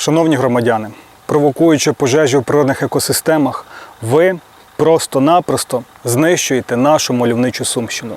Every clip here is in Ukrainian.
Шановні громадяни, провокуючи пожежі в природних екосистемах, ви просто-напросто знищуєте нашу мальовничу Сумщину.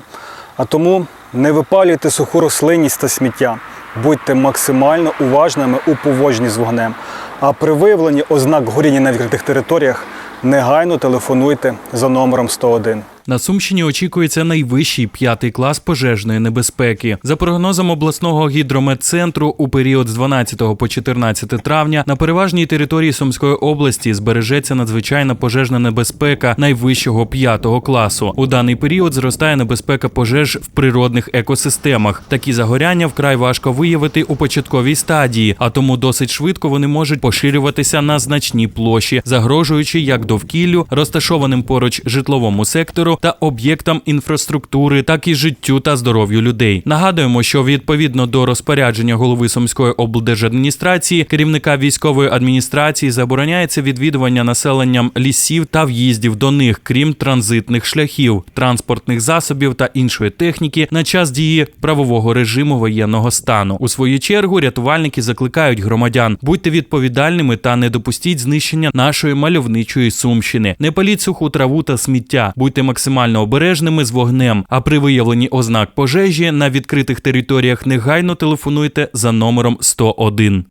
А тому не випалюйте суху рослинність та сміття, будьте максимально уважними у поводженні з вогнем. А при виявленні ознак горіння на відкритих територіях негайно телефонуйте за номером 101. На Сумщині очікується найвищий п'ятий клас пожежної небезпеки. За прогнозом обласного гідрометцентру, у період з 12 по 14 травня на переважній території Сумської області збережеться надзвичайна пожежна небезпека найвищого п'ятого класу. У даний період зростає небезпека пожеж в природних екосистемах. Такі загоряння вкрай важко виявити у початковій стадії, а тому досить швидко вони можуть поширюватися на значні площі, загрожуючи як довкіллю, розташованим поруч житловому сектору та об'єктам інфраструктури, так і життю та здоров'ю людей. Нагадуємо, що відповідно до розпорядження голови Сумської облдержадміністрації, керівника військової адміністрації забороняється відвідування населенням лісів та в'їздів до них, крім транзитних шляхів, транспортних засобів та іншої техніки на час дії правового режиму воєнного стану. У свою чергу рятувальники закликають громадян будьте відповідальними та не допустіть знищення нашої мальовничої сумщини. Не паліть суху траву та сміття, будьте максимально обережними з вогнем. А при виявленні ознак пожежі на відкритих територіях негайно телефонуйте за номером 101.